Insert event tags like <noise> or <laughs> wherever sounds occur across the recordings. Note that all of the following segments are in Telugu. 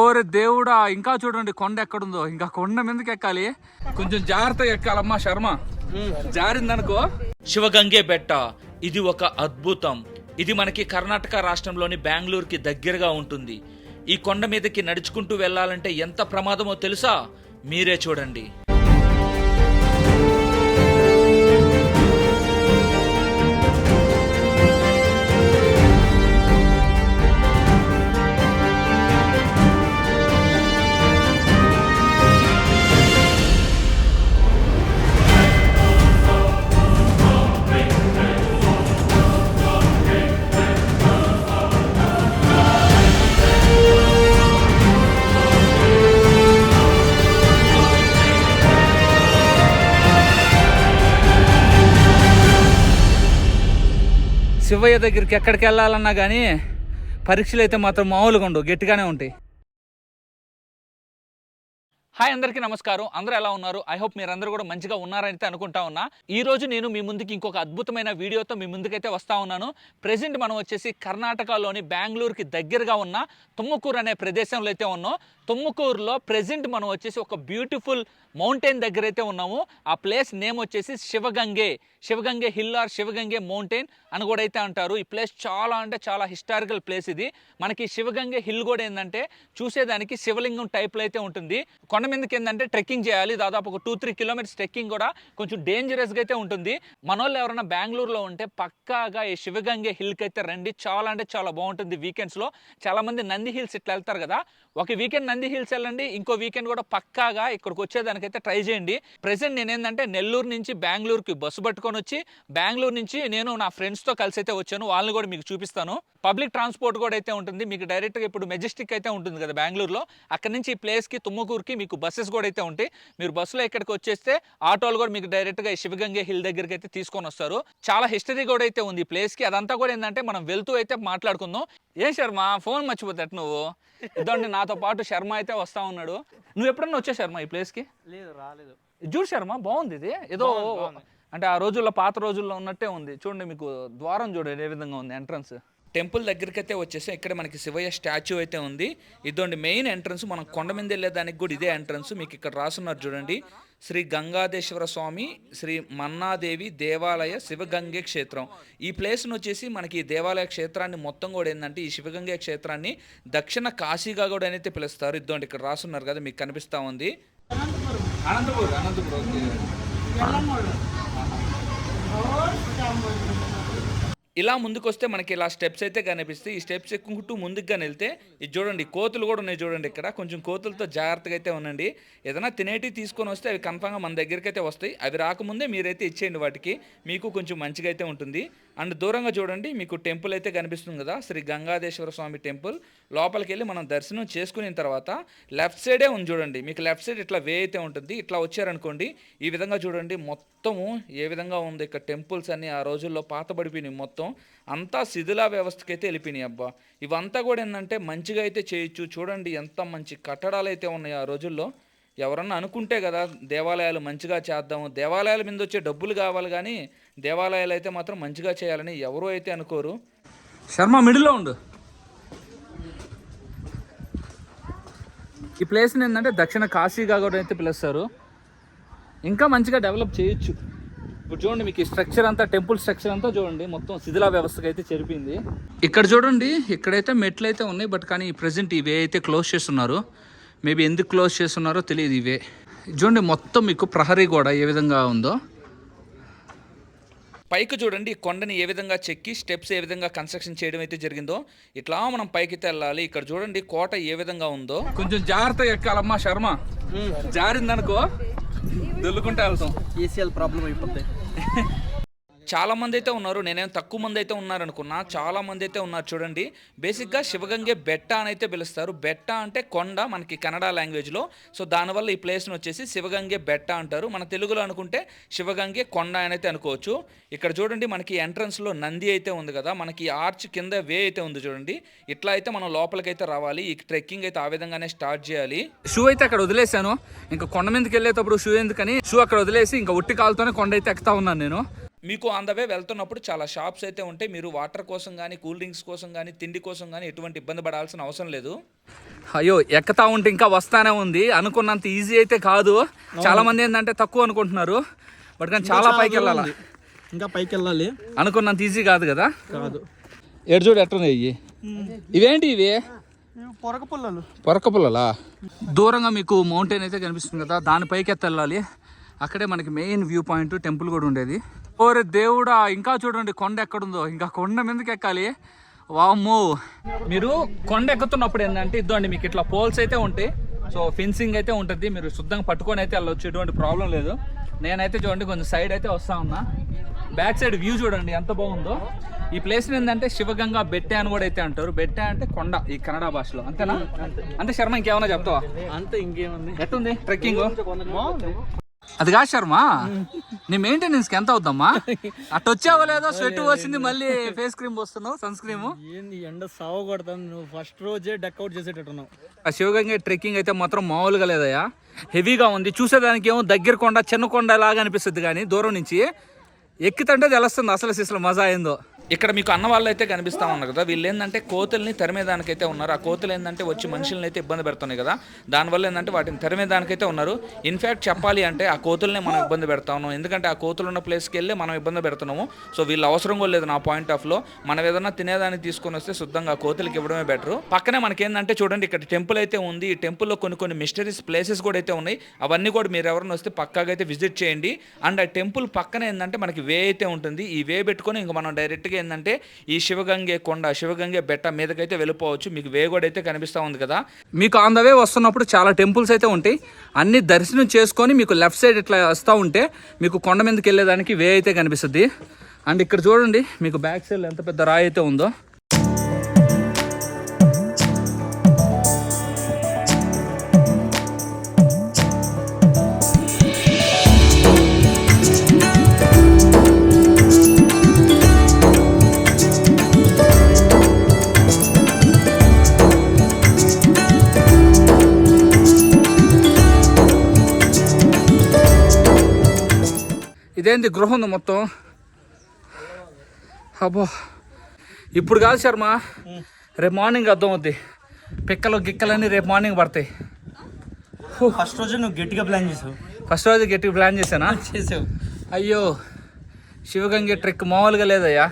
ఓరే దేవుడా ఇంకా చూడండి కొండ ఎక్కడుందో. ఇంకా కొండ మీదకి ఎక్కాలి. కొంచెం జాగ్రత్తగా ఎక్కాలమ్మా శర్మ. జారిందనుకో. శివగంగే బెట్ట ఇది ఒక అద్భుతం. ఇది మనకి కర్ణాటక రాష్ట్రంలోని బెంగళూరుకి దగ్గరగా ఉంటుంది. ఈ కొండ మీదకి నడుచుకుంటూ వెళ్ళాలంటే ఎంత ప్రమాదమో తెలుసా? మీరే చూడండి. శివయ్య దగ్గరికి ఎక్కడికి వెళ్ళాలన్నా కానీ పరీక్షలు అయితే మాత్రం మామూలుగా ఉండవు గట్టిగానే ఉంటాయి. హాయ్ అందరికీ నమస్కారం. అందరూ ఎలా ఉన్నారు? ఐ హోప్ మీరందరూ కూడా మంచిగా ఉన్నారని అనుకుంటా ఉన్నా. ఈ రోజు నేను మీ ముందుకి ఇంకొక అద్భుతమైన వీడియోతో మీ ముందుకైతే వస్తా ఉన్నాను. ప్రెసెంట్ మనం వచ్చేసి కర్ణాటకలోని బెంగళూరుకి దగ్గరగా ఉన్న తుమ్మకూరు అనే ప్రదేశంలో అయితే ఉన్నాం. తుమ్ముకూరులో ప్రజెంట్ మనం వచ్చేసి ఒక బ్యూటిఫుల్ మౌంటైన్ దగ్గర అయితే ఉన్నాము. ఆ ప్లేస్ నేమ్ వచ్చేసి Shivagange. Shivagange hill or Shivagange mountain అని కూడా అయితే అంటారు. ఈ ప్లేస్ చాలా అంటే చాలా హిస్టారికల్ ప్లేస్ ఇది. మనకి శివగంగే హిల్ కూడా ఏంటంటే చూసేదానికి శివలింగం టైప్లో అయితే ఉంటుంది. కొండ మీదకి ఏంటంటే ట్రెక్కింగ్ చేయాలి. దాదాపు ఒక టూ త్రీ కిలోమీటర్స్ ట్రెక్కింగ్ కూడా కొంచెం డేంజరస్గా అయితే ఉంటుంది. మన వాళ్ళు ఎవరైనా బెంగళూరులో ఉంటే పక్కాగా ఈ శివగంగే హిల్కి అయితే రండి. చాలా అంటే చాలా బాగుంటుంది వీకెండ్స్లో చాలా మంది నంది హిల్స్ ఇట్లా వెళ్తారు కదా. ఒక వీకెండ్ నంది హిల్స్ వెళ్ళండి ఇంకో వీకెండ్ కూడా పక్కాగా ఇక్కడికి వచ్చేదానికైతే ట్రై చేయండి. ప్రజెంట్ నేనేంటంటే నెల్లూరు నుంచి బెంగళూరుకి బస్సు పట్టుకొని వచ్చి బెంగళూరు నుంచి నేను నా ఫ్రెండ్స్తో కలిసి అయితే వచ్చాను వాళ్ళని కూడా మీకు చూపిస్తాను. పబ్లిక్ ట్రాన్స్పోర్ట్ కూడా అయితే ఉంటుంది. మీకు డైరెక్ట్గా ఇప్పుడు మెజెస్టిక్ అయితే ఉంటుంది కదా బెంగళూరులో. అక్కడ నుంచి ఈ ప్లేస్కి తుమ్మకూరుకి మీకు బస్సెస్ కూడా అయితే ఉంటాయి. మీరు బస్సులో ఇక్కడికి వచ్చేస్తే ఆటోలు కూడా మీకు డైరెక్ట్గా శివగంగే హిల్ దగ్గరికి అయితే తీసుకొని వస్తారు. చాలా హిస్టరీ కూడా అయితే ఉంది ఈ ప్లేస్కి. అదంతా కూడా ఏంటంటే మనం వెళ్తూ అయితే మాట్లాడుకుందాం. ఏం శర్మ ఫోన్ మర్చిపోతాడు నువ్వు? ఇదండి నాతో పాటు శర్మ అయితే వస్తా ఉన్నాడు. నువ్వు ఎప్పుడన్నా వచ్చా శర్మ ఈ ప్లేస్కి? లేదు రాలేదు. చూడు శర్మ బాగుంది ఇది. ఏదో అంటే ఆ రోజుల్లో పాత రోజుల్లో ఉన్నట్టే ఉంది. చూడండి మీకు ద్వారం చూడండి ఏ విధంగా ఉంది ఎంట్రన్స్. టెంపుల్ దగ్గరికి అయితే వచ్చేసి ఇక్కడ మనకి శివయ్య స్టాచ్యూ అయితే ఉంది. ఇదండి మెయిన్ ఎంట్రన్స్. మనం కొండ మీద వెళ్ళేదానికి కూడా ఇదే ఎంట్రన్స్. మీకు ఇక్కడ రాసున్నారు చూడండి. శ్రీ గంగాధేశ్వర స్వామి శ్రీ మన్నాదేవి దేవాలయ శివగంగే క్షేత్రం. ఈ ప్లేస్ను వచ్చేసి మనకి ఈ దేవాలయ క్షేత్రాన్ని మొత్తం కూడా ఏంటంటే ఈ శివగంగే క్షేత్రాన్ని దక్షిణ కాశీగా కూడా అయితే పిలుస్తారు. ఇదండి ఇక్కడ రాసున్నారు కదా మీకు కనిపిస్తూ ఉంది. అనంతపూర్. అనంతపూర్. ఇలా ముందుకొస్తే మనకి ఇలా స్టెప్స్ అయితే కనిపిస్తాయి. ఈ స్టెప్స్ ఎక్కుంటూ ముందుకు వెళ్తే ఇది చూడండి కోతులు కూడా ఉన్నాయి చూడండి ఇక్కడ. కొంచెం కోతులతో జాగ్రత్తగా అయితే ఉండండి. ఏదైనా తినేటివి తీసుకొని వస్తే అవి కన్ఫామ్గా మన దగ్గరికి అయితే వస్తాయి. అవి రాకముందే మీరైతే ఇచ్చేయండి వాటికి. మీకు కొంచెం మంచిగా అయితే ఉంటుంది. అండ్ దూరంగా చూడండి మీకు టెంపుల్ అయితే కనిపిస్తుంది కదా శ్రీ గంగాధేశ్వర స్వామి టెంపుల్. లోపలికి వెళ్ళి మనం దర్శనం చేసుకున్న తర్వాత లెఫ్ట్ సైడే ఉంది చూడండి. మీకు లెఫ్ట్ సైడ్ ఇట్లా వే అయితే ఉంటుంది. ఇట్లా వచ్చారనుకోండి ఈ విధంగా చూడండి మొత్తము ఏ విధంగా ఉంది. ఇక్కడ టెంపుల్స్ అన్ని ఆ రోజుల్లో పాతబడిపోయినాయి మొత్తం. అంతా శిథిలా వ్యవస్థకి అయితే వెళ్ళిపోయినాయి అబ్బా. ఇవంతా కూడా ఏంటంటే మంచిగా అయితే చేయొచ్చు. చూడండి ఎంత మంచి కట్టడాలు అయితే ఉన్నాయి ఆ రోజుల్లో. ఎవరన్నా అనుకుంటే కదా దేవాలయాలు మంచిగా చేద్దాము. దేవాలయాల మీద వచ్చే డబ్బులు కావాలి కానీ దేవాలయాలు అయితే మాత్రం మంచిగా చేయాలని ఎవరు అయితే అనుకోరు. శర్మ మిడిల్లో ఉండు. ఈ ప్లేస్ని ఏంటంటే దక్షిణ కాశీగా కూడా అయితే పిలుస్తారు. ఇంకా మంచిగా డెవలప్ చేయొచ్చు. ఇప్పుడు చూడండి మీకు ఈ స్ట్రక్చర్ అంతా టెంపుల్ స్ట్రక్చర్ అంతా చూడండి. మొత్తం శిథిలా వ్యవస్థకు అయితే చెరిపింది ఇక్కడ చూడండి ఇక్కడైతే మెట్లు అయితే ఉన్నాయి బట్ కానీ ప్రజెంట్ ఇవే అయితే క్లోజ్ చేస్తున్నారు. మేబీ ఎందుకు క్లోజ్ చేస్తున్నారో తెలియదు ఇవే చూడండి మొత్తం మీకు ప్రహరీ కూడా ఏ విధంగా ఉందో. పైకి చూడండి ఈ కొండని ఏ విధంగా చెక్కి స్టెప్స్ ఏ విధంగా కన్స్ట్రక్షన్ చేయడం అయితే జరిగిందో ఇట్లా మనం పైకి వెళ్ళాలి ఇక్కడ చూడండి కోట ఏ విధంగా ఉందో. కొంచెం జాగ్రత్తగా ఎక్కాలమ్మా శర్మ. జారిందనుకో దొల్లుకుంటా వెళ్తాం. ఈసీఎల్ ప్రాబ్లం అయిపోతాయి చాలా మంది అయితే ఉన్నారు నేనేం తక్కువ మంది అయితే ఉన్నారు అనుకున్నా చాలా మంది అయితే ఉన్నారు చూడండి. బేసిక్గా శివగంగే బెట్ట అని అయితే పిలుస్తారు. బెట్ట అంటే కొండ మనకి కన్నడ లాంగ్వేజ్లో. సో దానివల్ల ఈ ప్లేస్ని వచ్చేసి శివగంగే బెట్ట అంటారు. మన తెలుగులో అనుకుంటే శివగంగే కొండ అని అయితే అనుకోవచ్చు. ఇక్కడ చూడండి మనకి ఎంట్రన్స్లో నంది అయితే ఉంది కదా మనకి ఆర్చ్ కింద వే అయితే ఉంది చూడండి. ఇట్లా అయితే మనం లోపలికైతే రావాలి. ఈ ట్రెక్కింగ్ అయితే ఆ విధంగానే స్టార్ట్ చేయాలి. షూ అయితే అక్కడ వదిలేశాను. ఇంకా కొండ మీదకి వెళ్ళేటప్పుడు షూ ఎందుకని? షూ అక్కడ వదిలేసి ఇంకా ఉట్టి కాలుతోనే కొండ అయితే ఎక్కుతా ఉన్నాను నేను. మీకు ఆన్ ద వే వెళ్తున్నప్పుడు చాలా షాప్స్ అయితే ఉంటాయి. మీరు వాటర్ కోసం కానీ కూల్ డ్రింక్స్ కోసం కానీ తిండి కోసం కానీ ఎటువంటి ఇబ్బంది పడాల్సిన అవసరం లేదు. అయ్యో ఎక్కుతా ఉంటే ఇంకా వస్తానే ఉంది. అనుకున్నంత ఈజీ అయితే కాదు. చాలా మంది ఏంటంటే తక్కువ అనుకుంటున్నారు. బట్ కానీ చాలా పైకి వెళ్ళాలా? ఇంకా పైకి వెళ్ళాలి. అనుకున్నంత ఈజీ కాదు కదా? కాదు. ఎటు చూడు ఎట్టున్నాయి ఇవి ఇవేంటి ఇవి? పొరక పుల్లలు. పొరక పుల్లలా? దూరంగా మీకు మౌంటైన్ అయితే కనిపిస్తుంది కదా దాని పైకి ఎత్తి వెళ్ళాలి అక్కడే మనకి మెయిన్ వ్యూ పాయింట్ టెంపుల్ కూడా ఉండేది. ఓరే దేవుడా ఇంకా చూడండి కొండ ఎక్కడుందో. ఇంకా కొండ మీదకి ఎక్కాలి. వామ్మో. మీరు కొండ ఎక్కుతున్నప్పుడు ఏంటంటే ఇద్దండి మీకు ఇట్లా పోల్స్ అయితే ఉంటాయి. సో ఫెన్సింగ్ అయితే ఉంటుంది. మీరు శుద్ధంగా పట్టుకొని అయితే వెళ్ళొచ్చు. ఎటువంటి ప్రాబ్లం లేదు. నేనైతే చూడండి కొంచెం సైడ్ అయితే వస్తా ఉన్నా. బ్యాక్ సైడ్ వ్యూ చూడండి ఎంత బాగుందో. ఈ ప్లేస్ ఏంటంటే శివగంగా బెట్టే అని కూడా అయితే అంటారు. బెట్టే అంటే కొండ ఈ కన్నడ భాషలో. అంతేనా? అంటే శర్మ ఇంకేమైనా చెప్తావా? అంతే ఇంకేముంది? ఎట్టుంది? ట్రెక్కింగ్ అది కాదు శర్మ నీ మెయింటెనెన్స్కి ఎంత అవుద్దమ్మా? అటు వచ్చావో లేదో స్వెట్ వచ్చింది మళ్ళీ ఫేస్ క్రీమ్ పోస్తున్నావు సన్ స్క్రీమ్? ఏంది ఎండ సావ కొడతాను నువ్వు. ఫస్ట్ రోజే డక్అవుట్ చేసేటట్టున్నావు. ఆ శివగంగ ట్రెక్కింగ్ అయితే మాత్రం మామూలుగా లేదయ్యా. హెవీగా ఉంది. చూసేదానికి ఏమో దగ్గర కొండ చిన్న కొండ లాగా అనిపిస్తుంది కానీ దూరం నుంచి ఎక్కితంటే తెలుస్తుంది అసలు అసలు మజా అయిందో ఇక్కడ మీకు అన్న వాళ్ళు అయితే కనిపిస్తా ఉన్నారు కదా. వీళ్ళు ఏంటంటే కోతుల్ని తరిమేదానికైతే ఉన్నారు. ఆ కోతులు ఏంటంటే వచ్చి మనుషుల్ని అయితే ఇబ్బంది పెడుతున్నాయి కదా. దానివల్ల ఏంటంటే వాటిని తరిమేదానికైతే ఉన్నారు. ఇన్ఫ్యాక్ట్ చెప్పాలి అంటే ఆ కోతుల్ని మనం ఇబ్బంది పెడతా ఉన్నాం ఎందుకంటే ఆ కోతులు ఉన్న ప్లేస్కి వెళ్ళి మనం ఇబ్బంది పెడుతున్నాము. సో వీళ్ళు అవసరం కూడా లేదు నా పాయింట్ ఆఫ్లో. మనం ఏదైనా తినేదాన్ని తీసుకొని వస్తే శుద్ధంగా ఆ కోతులకి ఇవ్వడమే బెటర్ పక్కనే మనకేంటంటే చూడండి ఇక్కడ టెంపుల్ అయితే ఉంది. ఈ టెంపుల్లో కొన్ని కొన్ని మిస్టరీస్ ప్లేసెస్ కూడా అయితే ఉన్నాయి. అవన్నీ కూడా మీరు ఎవరైనా వస్తే పక్కాగా అయితే విజిట్ చేయండి. అండ్ ఆ టెంపుల్ పక్కన ఏంటంటే మనకి వే అయితే ఉంటుంది. ఈ వే పెట్టుకొని ఇంకా మనం డైరెక్ట్గా ఏంటంటే ఈ శివగంగే కొండ శివగంగే బెట్ట మీదకైతే వెళ్ళిపోవచ్చు. మీకు వే కూడా అయితే కనిపిస్తూ ఉంది కదా. మీకు ఆన్ ద వే వస్తున్నప్పుడు చాలా టెంపుల్స్ అయితే ఉంటాయి. అన్ని దర్శనం చేసుకొని మీకు లెఫ్ట్ సైడ్ ఇట్లా వస్తూ ఉంటే మీకు కొండ మీదకి వెళ్ళేదానికి వే అయితే కనిపిస్తుంది. అండ్ ఇక్కడ చూడండి మీకు బ్యాక్ సైడ్ ఎంత పెద్ద రాయి అయితే ఉందో. ఇదేంది గృహం ఉంది మొత్తం? అబ్బో. ఇప్పుడు కాదు శర్మ రేపు మార్నింగ్ అర్థం అవుద్ది. పిక్కలు గిక్కలన్నీ రేపు మార్నింగ్ పడతాయి. ఫస్ట్ రోజే నువ్వు గట్టిగా ప్లాన్ చేసావు. ఫస్ట్ రోజు గట్టిగా ప్లాన్ చేశానా? <laughs> చేసావు. అయ్యో శివగంగే ట్రెక్ మామూలుగా లేదయ్యా.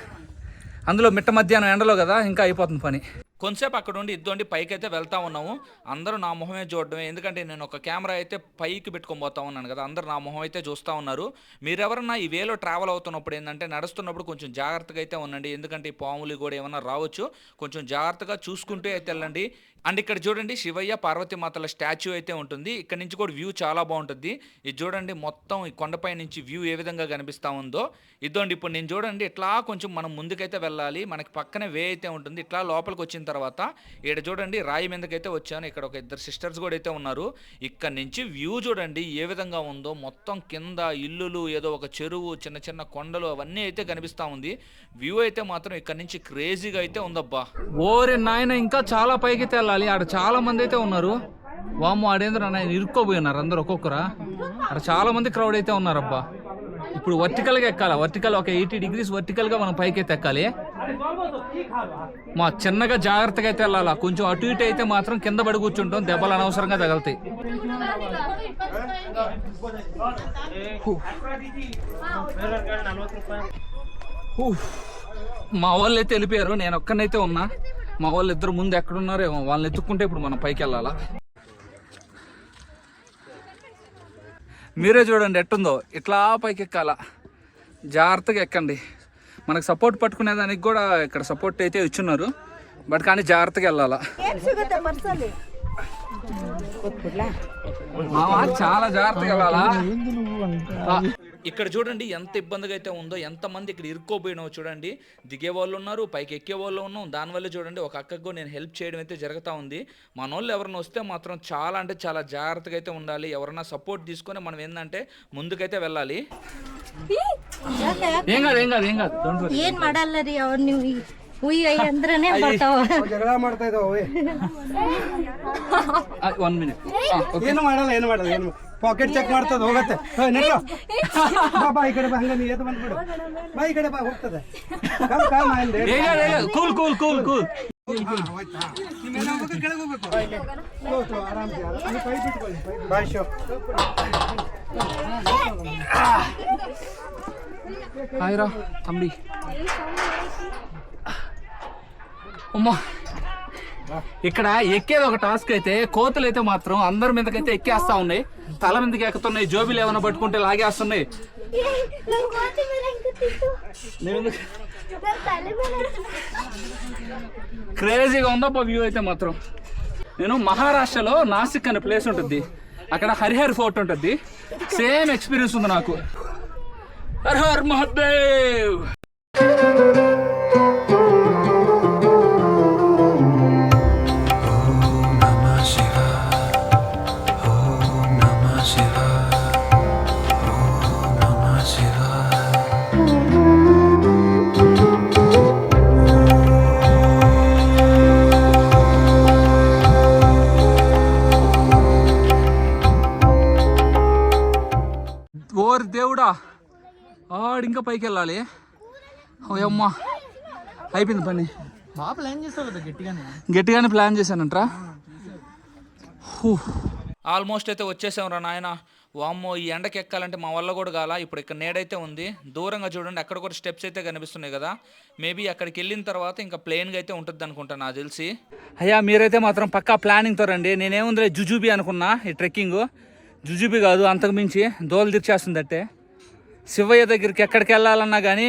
అందులో మిట్ట మధ్యాహ్నం ఎండలో కదా ఇంకా అయిపోతుంది పని. కొంతసేపు అక్కడ ఉండి ఇద్దోండి పైకి అయితే వెళ్తా ఉన్నాము. అందరూ నా మొహమే చూడడమే. ఎందుకంటే నేను ఒక కెమెరా అయితే పైకి పెట్టుకొని పోతా ఉన్నాను కదా. అందరూ నా మొహం అయితే చూస్తూ ఉన్నారు. మీరెవరన్నా ఈ వేలో ట్రావెల్ అవుతున్నప్పుడు ఏంటంటే నడుస్తున్నప్పుడు కొంచెం జాగ్రత్తగా అయితే ఉండండి. ఎందుకంటే ఈ పాములు కూడా ఏమన్నా రావచ్చు. కొంచెం జాగ్రత్తగా చూసుకుంటూ అయితే వెళ్ళండి. అండ్ ఇక్కడ చూడండి శివయ్య పార్వతీమాతల స్టాచ్యూ అయితే ఉంటుంది. ఇక్కడ నుంచి కూడా వ్యూ చాలా బాగుంటుంది. ఇది చూడండి మొత్తం ఈ కొండపై నుంచి వ్యూ ఏ విధంగా కనిపిస్తూ ఉందో. ఇదోండి ఇప్పుడు నేను చూడండి ఇట్లా కొంచెం మనం ముందుకైతే వెళ్ళాలి. మనకి పక్కనే వే అయితే ఉంటుంది. ఇట్లా లోపలికి వచ్చిన తర్వాత ఇక్కడ చూడండి రాయి మీదకైతే వచ్చాను. ఇక్కడ ఒక ఇద్దరు సిస్టర్స్ కూడా అయితే ఉన్నారు. ఇక్కడ నుంచి వ్యూ చూడండి ఏ విధంగా ఉందో. మొత్తం కింద ఇల్లులు ఏదో ఒక చెరువు చిన్న చిన్న కొండలు అవన్నీ అయితే కనిపిస్తూ ఉంది. వ్యూ అయితే మాత్రం ఇక్కడ నుంచి క్రేజీగా అయితే ఉందబ్బా. ఓరే నాయన ఇంకా చాలా పైకి అయితే వెళ్ళాలి. ఆడ చాలా మంది అయితే ఉన్నారు. వామ్మో ఆడేంద్ర నాయన ఇరుక్కోపోయి అందరు ఒక్కొక్కరా. అక్కడ చాలా మంది క్రౌడ్ అయితే ఉన్నారబ్బా. ఇప్పుడు వర్టికల్గా ఎక్కాలి? వర్టికల్ ఒక ఎయిటీ డిగ్రీస్ వర్టికల్గా మనం పైకి అయితే ఎక్కాలి. మా చిన్నగా జాగ్రత్తగా అయితే వెళ్ళాలా? కొంచెం అటు ఇటు అయితే మాత్రం కింద పడి కూర్చుంటాం. దెబ్బలు అనవసరంగా తగలుతాయి. మా వాళ్ళు అయితే వెళ్ళిపోయారు. నేను ఒక్కనైతే ఉన్నా. మా వాళ్ళు ఇద్దరు ముందు ఎక్కడున్నారేమో. వాళ్ళని ఎత్తుక్కుంటే ఇప్పుడు మనం పైకి వెళ్ళాలా? మీరే చూడండి ఎట్టుందో. ఇట్లా పైకి ఎక్కాలా జాగ్రత్తగా ఎక్కండి. మనకు సపోర్ట్ పట్టుకునే దానికి కూడా ఇక్కడ సపోర్ట్ అయితే ఇచ్చున్నారు. బట్ కానీ జాగ్రత్తగా వెళ్ళాలా? చాలా జాగ్రత్తగా వెళ్ళాలా? ఇక్కడ చూడండి ఎంత ఇబ్బందిగా అయితే ఉందో ఎంతమంది ఇక్కడ ఇరుక్కోపోయినావో చూడండి దిగే వాళ్ళు ఉన్నారు పైకి ఎక్కే వాళ్ళు ఉన్నాం దానివల్ల చూడండి ఒక అక్కకు నేను హెల్ప్ చేయడం అయితే జరుగుతూ ఉంది మన వాళ్ళు ఎవరైనా వస్తే మాత్రం చాలా అంటే చాలా జాగ్రత్తగా అయితే ఉండాలి ఎవరైనా సపోర్ట్ తీసుకొని మనం ఏంటంటే ముందుకైతే వెళ్ళాలి ಯಾಕೆ ఏం కాదు ఏం కాదు ఏం కాదు డోంట్ వరీ ಏನ್ ಮಾಡಲ್ಲ ರೀ ಅವ್ರು ನೀವು ಉಯ್ ಅಯ್ಯ ಅಂದ್ರನೇ ಬರ್ತಾವ ಜಗಳ ಮಾಡ್ತಾ ಇದಾವೆ ಒನ್ ಮಿನಿಟ್ ಏನು ಮಾಡಲ್ಲ ಏನು ಮಾಡಲ್ಲ ಏನು ಪಾಕೆಟ್ ಚೆಕ್ ಮಾಡ್ತದ ಹೋಗತ್ತೆ. ಬಾ ಬಾ ಈ ಕಡೆ ಬಾ ಹಂಗ ನೀ ಎದ್ದು ಬಂದ್ಬಿಡು ಬಾ ಈ ಕಡೆ ಬಾ ಹೋಗ್ತದೆ. ಕೂಲ್ ಕೂಲ್ ಕೂಲ್ ಕೂಲ್ ಕೆಳಗೆ ಹೋಗ್ಬೇಕು. ಹೋಗ್ತು, ಆರಾಮ್ಸೆ, ಆರಾಮ್ಸೆ. ಅಲ್ಲಿ ಪೈಪ್ ಇಟ್ಕೊಳ್ಳಿ, ಪೈಪ್. ಬಾ, ఇక్కడ ఎక్కేది ఒక టాస్క్ అయితే కోతులు అయితే మాత్రం అందరి మీదకైతే ఎక్కేస్తా ఉన్నాయి. తల మీదకి ఎక్కుతున్నాయి జోబీలు ఏమైనా పట్టుకుంటే లాగేస్తున్నాయి. క్రేజీగా ఉందబ్బా వ్యూ అయితే మాత్రం. నేను మహారాష్ట్రలో నాసిక్ అనే ప్లేస్ ఉంటుంది. అక్కడ హరిహర్ ఫోర్ట్ ఉంటుంది. సేమ్ ఎక్స్పీరియన్స్ ఉంది నాకు. హర్ హర్ మహాదేవ్! ఓయమ్మా అయిపోయింది పని. బాగా ప్లాన్ చేస్తావు కదా గట్టిగానే. గట్టిగానే ప్లాన్ చేశానంట్రా. హూ. ఆల్మోస్ట్ అయితే వచ్చేసాం రా నాయన. వామ్మో ఈ ఎండకి ఎక్కాలంటే మా వల్ల కూడా కాల. ఇప్పుడు ఇక్కడ నేడైతే ఉంది. దూరంగా చూడండి అక్కడ కూడా స్టెప్స్ అయితే కనిపిస్తున్నాయి కదా. మేబీ అక్కడికి వెళ్ళిన తర్వాత ఇంకా ప్లెయిన్గా అయితే ఉంటుంది అనుకుంటా నాకు తెలిసి. అయ్యా మీరైతే మాత్రం పక్కా ప్లానింగ్తో రండి. నేనేముందిలే జుజుబి అనుకున్నా ఈ ట్రెక్కింగ్. జుజుబి కాదు అంతకు మించి దోలు తీర్చేస్తుందట్టే శివయ్య దగ్గరికి ఎక్కడికి వెళ్ళాలన్నా కానీ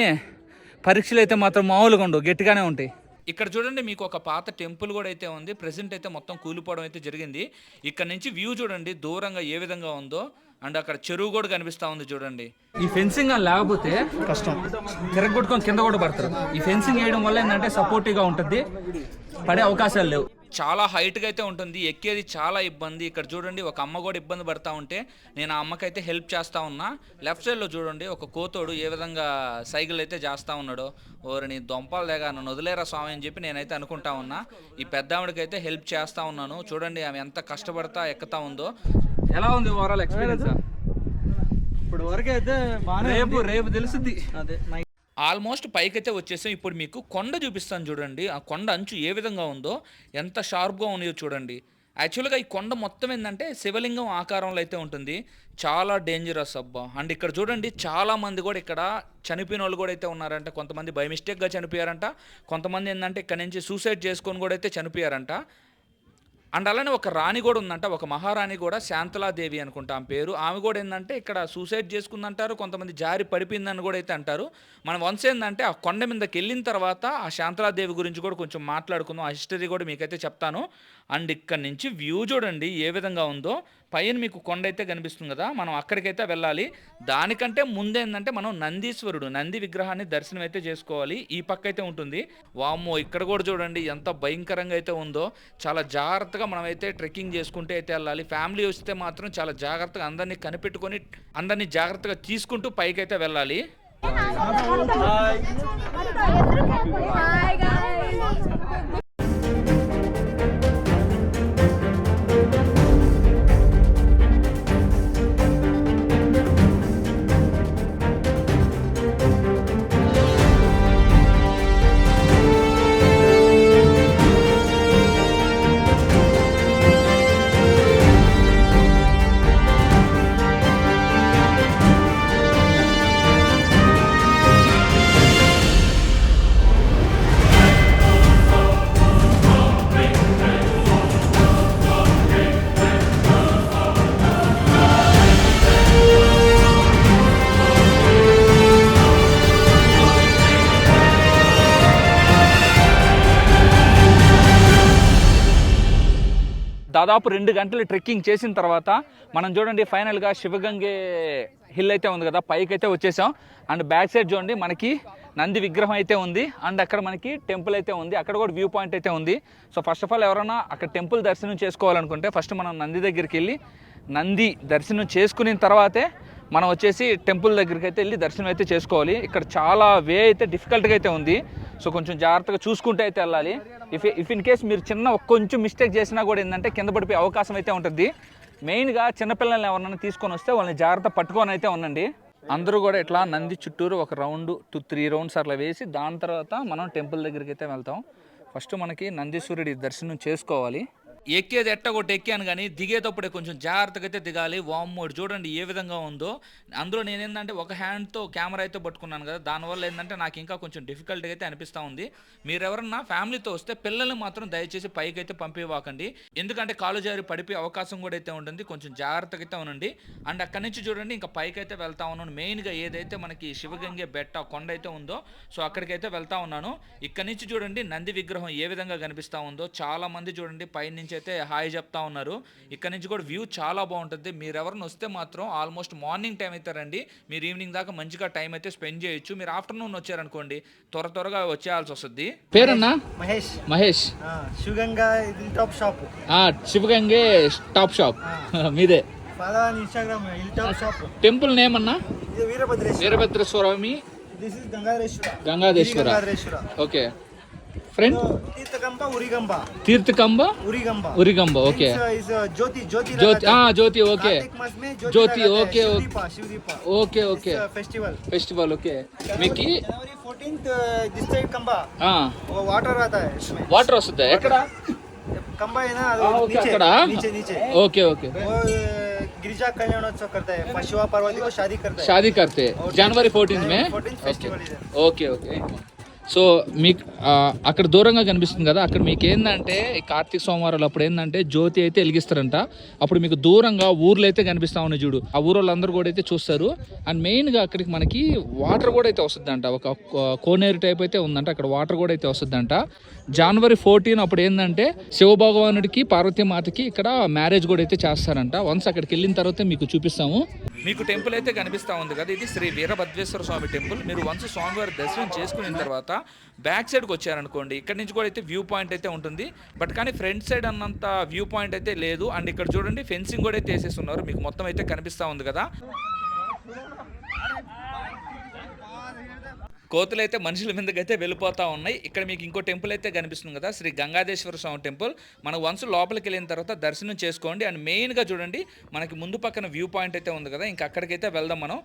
పరీక్షలు అయితే మాత్రం మామూలుగా ఉండవు గట్టిగానే ఉంటాయి. ఇక్కడ చూడండి మీకు ఒక పాత టెంపుల్ కూడా అయితే ఉంది. ప్రెసెంట్ అయితే మొత్తం కూలిపోవడం అయితే జరిగింది. ఇక్కడ నుంచి వ్యూ చూడండి దూరంగా ఏ విధంగా ఉందో అండ్ అక్కడ చెరువు కూడా కనిపిస్తా ఉంది చూడండి. ఈ ఫెన్సింగ్ అని లేకపోతే కష్టం. తిరగొట్టుకొని కింద కూడా పడతారు. ఈ ఫెన్సింగ్ వేయడం వల్ల ఏంటంటే సపోర్టివ్గా ఉంటుంది పడే అవకాశాలు లేవు. చాలా హైట్గా అయితే ఉంటుంది. ఎక్కేది చాలా ఇబ్బంది. ఇక్కడ చూడండి ఒక అమ్మ కూడా ఇబ్బంది పడతా ఉంటే నేను ఆ అమ్మకైతే హెల్ప్ చేస్తా ఉన్నా. లెఫ్ట్ సైడ్లో చూడండి ఒక కోతోడు ఏ విధంగా సైకిల్ అయితే చేస్తా ఉన్నాడో. ఓరిని దొంపలు లేగా నన్ను వదిలేరా స్వామి అని చెప్పి నేనైతే అనుకుంటా ఉన్నా. ఈ పెద్దావిడికైతే హెల్ప్ చేస్తా ఉన్నాను. చూడండి ఆమె ఎంత కష్టపడతా ఎక్కుతా ఉందో. ఎలా ఉంది ఓవరాల్ ఎక్స్పీరియన్స్ ఇప్పుడు వరకు అయితే రేపు రేపు తెలుసుద్ది. అదే ఆల్మోస్ట్ పైకైతే వచ్చేసాం. ఇప్పుడు మీకు కొండ చూపిస్తాను చూడండి. ఆ కొండ అంచు ఏ విధంగా ఉందో ఎంత షార్ప్గా ఉన్నాయో చూడండి. యాక్చువల్గా ఈ కొండ మొత్తం ఏంటంటే శివలింగం ఆకారంలో అయితే ఉంటుంది. చాలా డేంజరస్ అబ్బా. అండ్ ఇక్కడ చూడండి చాలా మంది కూడా ఇక్కడ చనిపోయిన వాళ్ళు కూడా అయితే ఉన్నారంట. కొంతమంది బై మిస్టేక్గా చనిపోయారంట. కొంతమంది ఏంటంటే ఇక్కడ నుంచి సూసైడ్ చేసుకొని కూడా అయితే చనిపోయారంట. అండ్ అలానే ఒక రాణి కూడా ఉందంట ఒక మహారాణి కూడా శాంతలాదేవి అనుకుంటా ఆమె పేరు. ఆమె కూడా ఏంటంటే ఇక్కడ సూసైడ్ చేసుకుందంటారు కొంతమంది జారి పడిపోయిందని కూడా అయితే అంటారు. మనం వన్స్ ఏంటంటే ఆ కొండ మీదకి వెళ్ళిన తర్వాత ఆ శాంతలాదేవి గురించి కూడా కొంచెం మాట్లాడుకుందాం. ఆ హిస్టరీ కూడా మీకైతే చెప్తాను. అండ్ ఇక్కడ నుంచి వ్యూ చూడండి ఏ విధంగా ఉందో. పైన మీకు కొండ అయితే కనిపిస్తుంది కదా మనం అక్కడికైతే వెళ్ళాలి. దానికంటే ముందేందంటే మనం నందీశ్వరుడు నంది విగ్రహాన్ని దర్శనం అయితే చేసుకోవాలి. ఈ పక్క అయితే ఉంటుంది. వామ్మో ఇక్కడ కూడా చూడండి ఎంత భయంకరంగా అయితే ఉందో. చాలా జాగ్రత్తగా మనం అయితే ట్రెక్కింగ్ చేసుకుంటూ అయితే వెళ్ళాలి. ఫ్యామిలీ వస్తే మాత్రం చాలా జాగ్రత్తగా అందరినీ కనిపెట్టుకొని అందరినీ జాగ్రత్తగా తీసుకుంటూ పైకి అయితే వెళ్ళాలి దాదాపు రెండు గంటలు ట్రెక్కింగ్ చేసిన తర్వాత మనం చూడండి ఫైనల్గా శివగంగే హిల్ అయితే ఉంది కదా పైకి అయితే వచ్చేసాం. అండ్ బ్యాక్ సైడ్ చూడండి మనకి నంది విగ్రహం అయితే ఉంది. అండ్ అక్కడ మనకి టెంపుల్ అయితే ఉంది. అక్కడ కూడా వ్యూ పాయింట్ అయితే ఉంది. సో ఫస్ట్ ఆఫ్ ఆల్ ఎవరైనా అక్కడ టెంపుల్ దర్శనం చేసుకోవాలనుకుంటే ఫస్ట్ మనం నంది దగ్గరికి వెళ్ళి నంది దర్శనం చేసుకున్న తర్వాతే మనం వచ్చేసి టెంపుల్ దగ్గరికి అయితే వెళ్ళి దర్శనం అయితే చేసుకోవాలి. ఇక్కడ చాలా వే అయితే డిఫికల్ట్గా అయితే ఉంది. సో కొంచెం జాగ్రత్తగా చూసుకుంటే అయితే వెళ్ళాలి. ఇఫ్ ఇఫ్ ఇన్ కేస్ మీరు చిన్న కొంచెం మిస్టేక్ చేసినా కూడా ఏంటంటే కింద పడిపోయే అవకాశం అయితే ఉంటుంది. మెయిన్గా చిన్నపిల్లల్ని ఎవరైనా తీసుకొని వస్తే వాళ్ళని జాగ్రత్త పట్టుకొని అయితే ఉండండి. అందరూ కూడా ఇట్లా నంది చుట్టూరు ఒక రౌండ్ టూ త్రీ రౌండ్స్ అట్లా వేసి దాని తర్వాత మనం టెంపుల్ దగ్గరికి అయితే వెళ్తాం. ఫస్ట్ మనకి నందీశ్వరుడి దర్శనం చేసుకోవాలి. ఎక్కేది ఎట్టగొట్టి ఎక్కాను కానీ దిగేటప్పుడే కొంచెం జాగ్రత్తగా అయితే దిగాలి. వామ్మోడు చూడండి ఏ విధంగా ఉందో. అందులో నేను ఏంటంటే ఒక హ్యాండ్తో కెమెరా అయితే పట్టుకున్నాను కదా. దానివల్ల ఏంటంటే నాకు ఇంకా కొంచెం డిఫికల్ట్గా అయితే అనిపిస్తూ ఉంది. మీరు ఎవరన్నా ఫ్యామిలీతో వస్తే పిల్లల్ని మాత్రం దయచేసి పైకి అయితే పంపివ్వకండి. ఎందుకంటే కాలు జారి పడిపోయే అవకాశం కూడా అయితే ఉంటుంది. కొంచెం జాగ్రత్తగా అయితే ఉండండి. అండ్ అక్కడి నుంచి చూడండి ఇంకా పైకి అయితే వెళ్తా ఉన్నాను. మెయిన్గా ఏదైతే మనకి శివగంగే బెట్ట కొండ అయితే ఉందో సో అక్కడికైతే వెళ్తా ఉన్నాను. ఇక్కడ నుంచి చూడండి నంది విగ్రహం ఏ విధంగా కనిపిస్తూ ఉందో. చాలా మంది చూడండి పైనుంచి అయితే హాయ్ చెప్తా ఉన్నారు. ఇక్కడ నుంచి కూడా వ్యూ చాలా బాగుంటుంది. మీరు ఎవరిని వస్తే మాత్రం ఆల్మోస్ట్ మార్నింగ్ టైం అయితే రండి. మీరు ఈవినింగ్ దాకా మంచిగా టైం అయితే స్పెండ్ చేయొచ్చు. మీరు ఆఫ్టర్నూన్ వచ్చారనుకోండి త్వర త్వరగా వచ్చేయాల్సి వస్తుంది. పేరన్నా? మహేష్. మహేష్. శివగంగా ఇది top shop. Shivagange top shop. <laughs> మీదే. టెంపుల్ నేమ్ అన్నా ఇది Veerabhadreshwara. Veerabhadra Swami. This is Gangadhareshwara. Gangadheshwara Gangadhareshwara. Okay. Friend తీర్థకంబ ఉరిగంబ తీర్థకంబ ఉరిగంబ ఉరిగంబ okay इस ज्योति ज्योति జ్యోతి ఆ జ్యోతి ఓకే कार्तिक मास में ज्योति ज्योति, लगाते हैं, okay, okay. Shivadeepa Shivadeepa okay okay festival festival okay మీకు जनवरी 14th दिस साइड कंबा वो वाटर आता है इसमें వాటర్ వస్తుందా ఎక్కడ कंबा है ना हाँ, ओके, नीचे अकड़ा? नीचे नीचे ఓకే ఓకే वो अ, गिरिजा कल्याणोत्सव करता है शिवा पार्वती को शादी करता है షాదీ కర్తే జనవరి ఫోర్టీన్త్ మే 14th फेस्टिवल इधर ఓకే ఓకే సో మీకు అక్కడ దూరంగా కనిపిస్తుంది కదా అక్కడ మీకు ఏంటంటే కార్తీక సోమవారాలు అప్పుడు ఏంటంటే జ్యోతి అయితే వెలిగిస్తారంట. అప్పుడు మీకు దూరంగా ఊర్లు అయితే కనిపిస్తా ఉన్నాయి చూడు. ఆ ఊరు వాళ్ళందరూ కూడా అయితే చూస్తారు. అండ్ మెయిన్గా అక్కడికి మనకి వాటర్ కూడా అయితే వస్తుందంట. ఒక కోనేరు టైప్ అయితే ఉందంట. అక్కడ వాటర్ కూడా అయితే వస్తుందంట. జనవరి ఫోర్టీన్ అప్పుడు ఏంటంటే శివభగవానుడికి పార్వతీమాతకి ఇక్కడ మ్యారేజ్ కూడా అయితే చేస్తారంట. వన్స్ అక్కడికి వెళ్ళిన తర్వాత మీకు చూపిస్తాము. మీకు టెంపుల్ అయితే కనిపిస్తా ఉంది కదా ఇది శ్రీ వీరభద్రేశ్వర స్వామి టెంపుల్. మీరు వన్స్ స్వామివారి దర్శనం చేసుకున్న తర్వాత బ్యాక్ సైడ్కి వచ్చారనుకోండి ఇక్కడ నుంచి కూడా అయితే వ్యూ పాయింట్ అయితే ఉంటుంది. బట్ కానీ ఫ్రంట్ సైడ్ అన్నంత వ్యూ పాయింట్ అయితే లేదు. అండ్ ఇక్కడ చూడండి ఫెన్సింగ్ కూడా అయితే వేసేస్తున్నారు. మీకు మొత్తం అయితే కనిపిస్తా ఉంది కదా. కోతులు అయితే మనుషుల మీదకి అయితే వెళ్ళిపోతా ఉన్నాయి. ఇక్కడ మీకు ఇంకో టెంపుల్ అయితే కనిపిస్తుంది కదా శ్రీ గంగాధేశ్వర స్వామి టెంపుల్. మనం వన్స్ లోపలికి వెళ్ళిన తర్వాత దర్శనం చేసుకోండి. అండ్ మెయిన్గా చూడండి మనకి ముందు పక్కన వ్యూ పాయింట్ అయితే ఉంది కదా ఇంకా అక్కడికైతే వెళ్దాం మనం.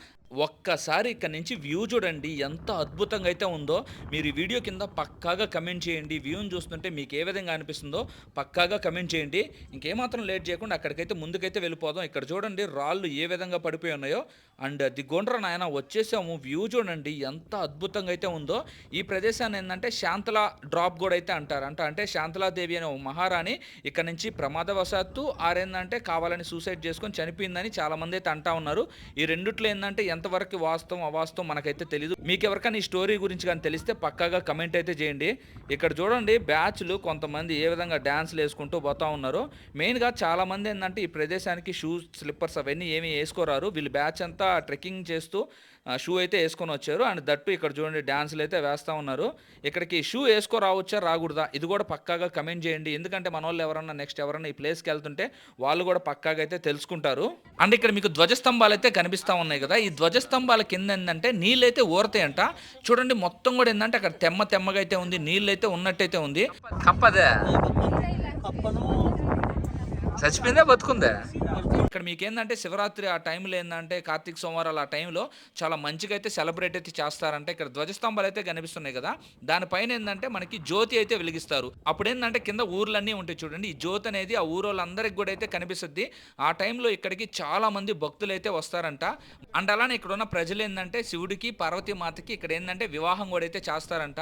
ఒక్కసారి ఇక్కడ నుంచి వ్యూ చూడండి ఎంత అద్భుతంగా అయితే ఉందో. మీరు ఈ వీడియో కింద పక్కాగా కమెంట్ చేయండి. వ్యూని చూస్తుంటే మీకు ఏ విధంగా అనిపిస్తుందో పక్కాగా కమెంట్ చేయండి. ఇంకేమాత్రం లేట్ చేయకుండా అక్కడికైతే ముందుకైతే వెళ్ళిపోదాం. ఇక్కడ చూడండి రాళ్ళు ఏ విధంగా పడిపోయి ఉన్నాయో. అండ్ దిగొండ్ర నాయన వచ్చేసాము. వ్యూ చూడండి ఎంత అద్భుతం అద్భుతంగా అయితే ఉందో ఈ ప్రదేశాన్ని ఏంటంటే శాంతల డ్రాప్ కూడా అయితే అంటారు. అంట అంటే శాంతలాదేవి అనే ఓ మహారాణి ఇక్కడ నుంచి ప్రమాదవశాత్తు ఆరేందంటే కావాలని సూసైడ్ చేసుకొని చనిపోయిందని చాలామంది అయితే అంటా ఉన్నారు. ఈ రెండిట్లో ఏంటంటే ఎంతవరకు వాస్తవం అవాస్తవం మనకైతే తెలియదు మీకు ఎవరికైనా ఈ స్టోరీ గురించి కానీ తెలిస్తే పక్కాగా కమెంట్ అయితే చేయండి. ఇక్కడ చూడండి బ్యాచ్లు కొంతమంది ఏ విధంగా డ్యాన్స్లు వేసుకుంటూ పోతా ఉన్నారు. మెయిన్గా చాలామంది ఏంటంటే ఈ ప్రదేశానికి షూస్ స్లిప్పర్స్ అవన్నీ ఏమీ వేసుకోరారు. వీళ్ళు బ్యాచ్ అంతా ట్రెక్కింగ్ చేస్తూ షూ అయితే వేసుకొని వచ్చారు. అండ్ దట్టు ఇక్కడ చూడండి డ్యాన్సులు అయితే వేస్తూ ఉన్నారు. ఇక్కడికి షూ వేసుకో రావచ్చా? రాకూడదా? ఇది కూడా పక్కాగా కమెంట్ చేయండి. ఎందుకంటే మన వాళ్ళు ఎవరన్నా నెక్స్ట్ ఎవరన్నా ఈ ప్లేస్కి వెళ్తుంటే వాళ్ళు కూడా పక్కాగా అయితే తెలుసుకుంటారు. అండ్ ఇక్కడ మీకు ధ్వజస్తంభాలు అయితే కనిపిస్తూ ఉన్నాయి కదా? ఈ ధ్వజస్తంభాల కింద ఏంటంటే నీళ్ళు అయితే ఊరతాయంట. చూడండి మొత్తం కూడా ఏంటంటే అక్కడ తెమ్మ తెమ్మగా అయితే ఉంది. నీళ్ళు అయితే ఉన్నట్టయితే ఉంది. కప్పదే చచ్చిపోయిందా బతుకుందా. ఇక్కడ మీకు ఏంటంటే శివరాత్రి ఆ టైంలో ఏంటంటే కార్తీక సోమవారాలు ఆ టైంలో చాలా మంచిగా అయితే సెలబ్రేట్ అయితే చేస్తారంటే ఇక్కడ ధ్వజస్తంభాలు అయితే కనిపిస్తున్నాయి కదా. దానిపైన ఏంటంటే మనకి జ్యోతి అయితే వెలిగిస్తారు. అప్పుడు ఏంటంటే కింద ఊర్లన్నీ ఉంటాయి చూడండి. ఈ జ్యోతి అనేది ఆ ఊరోళ్ళందరికి కూడా అయితే కనిపిస్తుంది. ఆ టైంలో ఇక్కడికి చాలా మంది భక్తులు అయితే వస్తారంట. అండ్ అలానే ఇక్కడ ఉన్న ప్రజలు ఏంటంటే శివుడికి పార్వతీ మాతకి ఇక్కడ ఏంటంటే వివాహం కూడా అయితే చేస్తారంట.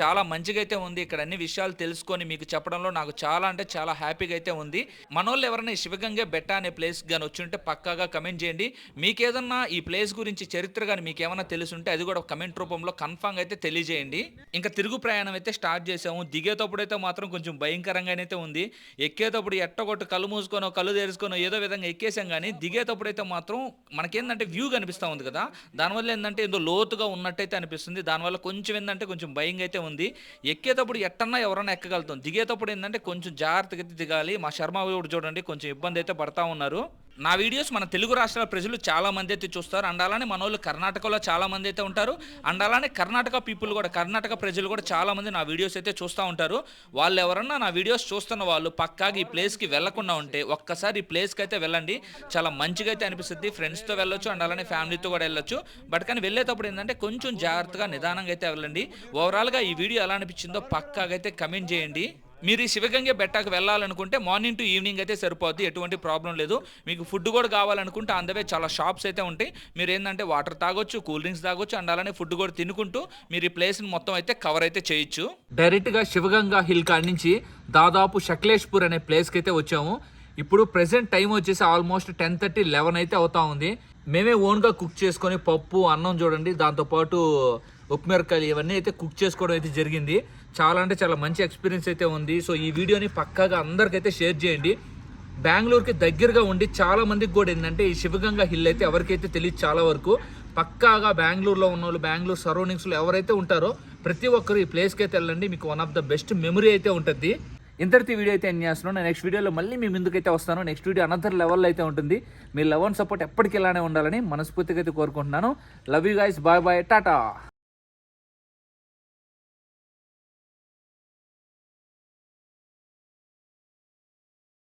చాలా మంచిగా అయితే ఉంది. ఇక్కడ అన్ని విషయాలు తెలుసుకొని మీకు చెప్పడంలో నాకు చాలా అంటే చాలా హ్యాపీగా అయితే ఉంది. మనోళ్ళు ఎవరైనా ఈ శివగంగే బెట్ట అనే ప్లేస్ కానీ వచ్చి ఉంటే పక్కాగా కమెంట్ చేయండి. మీకేదన్నా ఈ ప్లేస్ గురించి చరిత్ర కానీ మీకు ఏమైనా తెలుసుంటే అది కూడా కమెంట్ రూపంలో కన్ఫామ్ అయితే తెలియజేయండి. ఇంకా తిరుగు ప్రయాణం అయితే స్టార్ట్ చేసాము దిగేటప్పుడు అయితే మాత్రం కొంచెం భయంకరంగానైతే ఉంది. ఎక్కేటప్పుడు ఎట్టగొట్టు కళ్ళు మూసుకొనో కళ్ళు తెరుచుకొనో ఏదో విధంగా ఎక్కేసాం కానీ దిగేటప్పుడు అయితే మాత్రం మనకేందంటే వ్యూ కనిపిస్తూ ఉంది కదా. దానివల్ల ఏంటంటే ఏదో లోతుగా ఉన్నట్టయితే అనిపిస్తుంది. దానివల్ల కొంచెం ఏంటంటే కొంచెం భయంగా అయితే ఉంది. ఎక్కేటప్పుడు ఎట్టన్నా ఎవరన్నా ఎక్కగలుగుతాం. దిగేటప్పుడు ఏంటంటే కొంచెం జాగ్రత్తగా దిగాలి. మా శర్మ చూడ చూడండి కొంచెం ఇబ్బంది అయితే పడతా ఉన్నారు. నా వీడియోస్ మన తెలుగు రాష్ట్రాల ప్రజలు చాలా మంది అయితే చూస్తారు. అండ్ అలానే మన వాళ్ళు కర్ణాటకలో చాలా మంది అయితే ఉంటారు. అండ్ అలానే కర్ణాటక పీపుల్ కూడా కర్ణాటక ప్రజలు కూడా చాలా మంది నా వీడియోస్ అయితే చూస్తూ ఉంటారు. వాళ్ళు ఎవరన్నా నా వీడియోస్ చూస్తున్న వాళ్ళు పక్కాగా ఈ ప్లేస్కి వెళ్ళకుండా ఉంటే ఒక్కసారి ఈ ప్లేస్కి అయితే వెళ్ళండి. చాలా మంచిగా అయితే అనిపిస్తుంది. ఫ్రెండ్స్తో వెళ్ళొచ్చు అండ్ అలానే ఫ్యామిలీతో కూడా వెళ్ళొచ్చు. బట్ కానీ వెళ్ళేటప్పుడు ఏంటంటే కొంచెం జాగ్రత్తగా నిదానంగా అయితే వెళ్ళండి. ఓవరాల్గా ఈ వీడియో ఎలా అనిపించిందో పక్కాగా అయితే కమెంట్ చేయండి. మీరు ఈ శివగంగ బెట్టకు వెళ్ళాలనుకుంటే మార్నింగ్ టు ఈవినింగ్ అయితే సరిపోద్ది ఎటువంటి ప్రాబ్లం లేదు. మీకు ఫుడ్ కూడా కావాలనుకుంటే అందవే చాలా షాప్స్ అయితే ఉంటాయి. మీరు ఏంటంటే వాటర్ తాగొచ్చు కూల్ డ్రింక్స్ తాగొచ్చు అండ్ అలానే ఫుడ్ కూడా తినుకుంటూ మీరు ఈ ప్లేస్ని మొత్తం అయితే కవర్ అయితే చేయొచ్చు. డైరెక్ట్గా శివగంగా హిల్ కాడి నుంచి దాదాపు శక్లేష్పూర్ అనే ప్లేస్కి అయితే వచ్చాము. ఇప్పుడు ప్రెసెంట్ టైం వచ్చేసి ఆల్మోస్ట్ టెన్ థర్టీ లెవెన్ అయితే అవుతా ఉంది. మేమే ఓన్గా కుక్ చేసుకొని పప్పు అన్నం చూడండి. దాంతోపాటు ఉప్మిరకాయలు ఇవన్నీ అయితే కుక్ చేసుకోవడం అయితే జరిగింది. చాలా అంటే చాలా మంచి ఎక్స్పీరియన్స్ అయితే ఉంది. సో ఈ వీడియోని పక్కాగా అందరికైతే షేర్ చేయండి. బెంగళూరుకి దగ్గరగా ఉండి చాలా మందికి కూడా ఏంటంటే ఈ శివగంగా హిల్ అయితే ఎవరికైతే తెలియదు చాలా వరకు పక్కాగా బెంగళూరులో ఉన్న వాళ్ళు బెంగళూరు సరౌండింగ్స్లో ఎవరైతే ఉంటారో ప్రతి ఒక్కరు ఈ ప్లేస్కి అయితే వెళ్ళండి. మీకు one of the best memory అయితే ఉంటుంది. ఇంతటి వీడియో అయితే ఎండ్ చేస్తున్నాను. నేను నెక్స్ట్ వీడియోలో మళ్ళీ మీ ముందుకైతే వస్తాను. నెక్స్ట్ వీడియో అనదర్ లెవెల్లో అయితే ఉంటుంది. మీ లెవెన్ సపోర్ట్ ఎప్పటికీ ఇలానే ఉండాలని మనస్ఫూర్తిగా అయితే కోరుకుంటున్నాను. Love you guys bye bye tata